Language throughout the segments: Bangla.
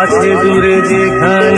কাছে দূরে যেখানে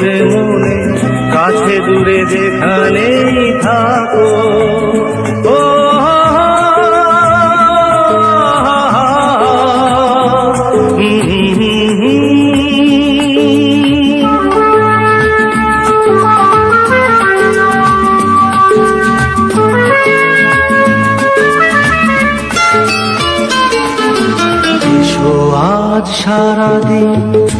করবে মনে কাছে দূরে যেখানেই থাকো। ও আজ সারাদিন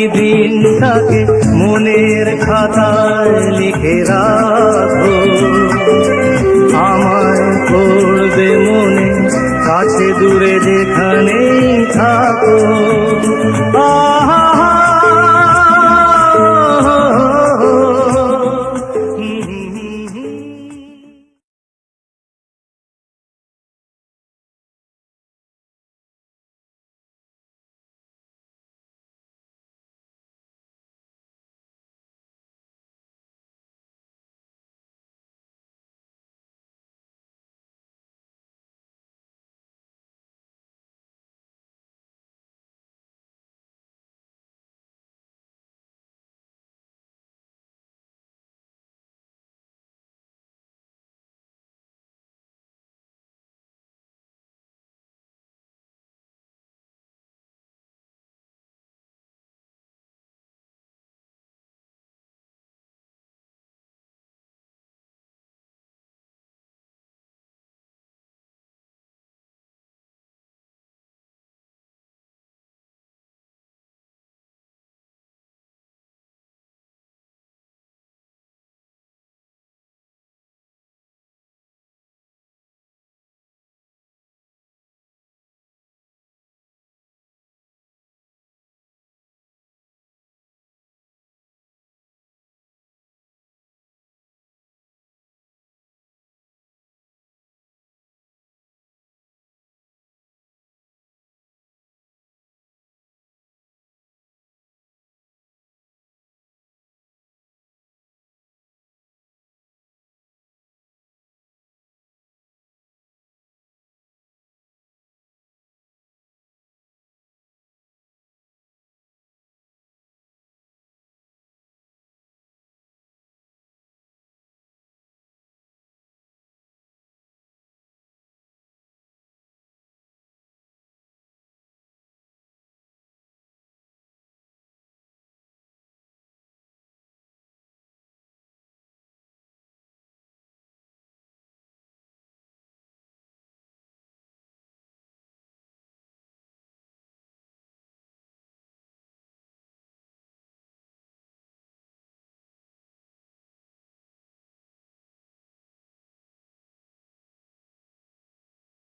এই দিনটাকে মনের খাতায় লিখে রাখো। আমার করবে মনে কাছে দূরে যেখানেই থাকো।